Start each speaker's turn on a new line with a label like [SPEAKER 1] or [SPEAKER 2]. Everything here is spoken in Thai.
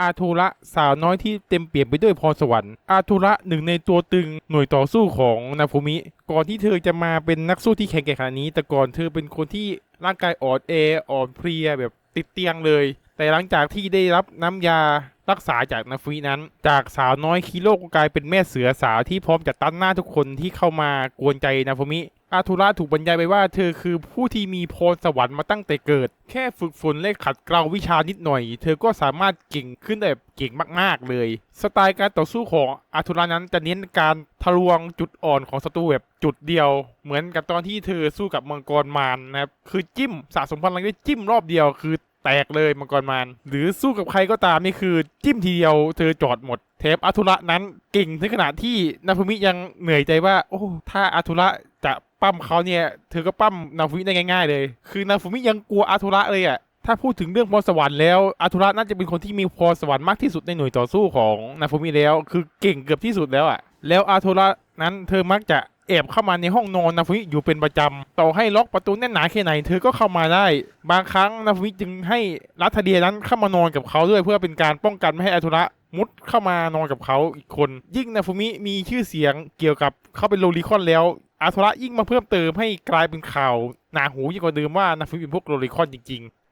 [SPEAKER 1] อาทูระสาวน้อยที่เต็มเปี่ยมไปด้วยพรสวรรค์ อาทูระหนึ่งในตัวตึงหน่วยต่อสู้ของนาฟูมิ ก่อนที่เธอจะมาเป็นนักสู้ที่แข็งแกร่งขนาดนี้ แต่ก่อนเธอเป็นคนที่ร่างกายอ่อนแออ่อนเพลียแบบติดเตียงเลย แต่หลังจากที่ได้รับน้ำยา รักษาจากนาฟูมินั้น จากสาวน้อยคีโร่ก็กลายเป็นแม่เสือสาวที่พร้อมจะต้านหน้าทุกคนที่เข้ามากวนใจนาฟมิอาทูระถูกบรรยายไปว่าเธอคือผู้ที่มีพรสวรรค์มาตั้งแต่เกิด แค่ฝึกฝนและขัดเกลาวิชานิดหน่อย เธอก็สามารถเก่งขึ้นได้แบบเก่งมากๆเลย สไตล์การต่อสู้ของอาทูระนั้นจะเน้นการทะลวงจุดอ่อนของศัตรูแบบจุดเดียว เหมือนกับตอนที่เธอสู้กับมังกรมารนะครับคือจิ้มสะสมพลังได้จิ้มรอบเดียวคือ แตกเลยมังกรมารหรือสู้กับใครก็ตามนี่คือจิ้มทีเดียวเธอจอดหมด เทปอาทุระนั้นเก่งถึงขนาดที่นาฟูมิยังเหนื่อยใจว่า โอ้ถ้าอาทุระจะปั้มเขาเนี่ย เธอก็ปั้มนาฟูมิได้ง่าย ๆ เลย คือนาฟูมิยังกลัวอาทุระเลยอะถ้าพูดถึงเรื่องพรสวรรค์แล้วอาทุระน่าจะเป็นคนที่มีพรสวรรค์มากที่สุดในหน่วยต่อสู้ของนาฟูมิแล้ว คือเก่งเกือบที่สุดแล้วอะแล้วอาทุระนั้นเธอมักจะ แอบเข้ามาในห้องนอนนาฟูมิอยู่เป็นประจำต่อให้ล็อกประตูแน่นหนาแค่ไหนเธอก็เข้ามาได้ บางครั้งนาฟูมิจึงให้รัฐเดียนั้นเข้ามานอนกับเขาด้วยเพื่อเป็นการป้องกันไม่ให้อาทุระมุดเข้ามานอนกับเขาอีกคน ยิ่งนาฟูมิมีชื่อเสียงเกี่ยวกับเขาเป็นโลลิคอนแล้ว อาทุระยิ่งมาเพิ่มเติมให้กลายเป็นข่าวหนาหูยิ่งกว่าเดิมว่านาฟูมิเป็นพวกโลลิคอนจริงๆ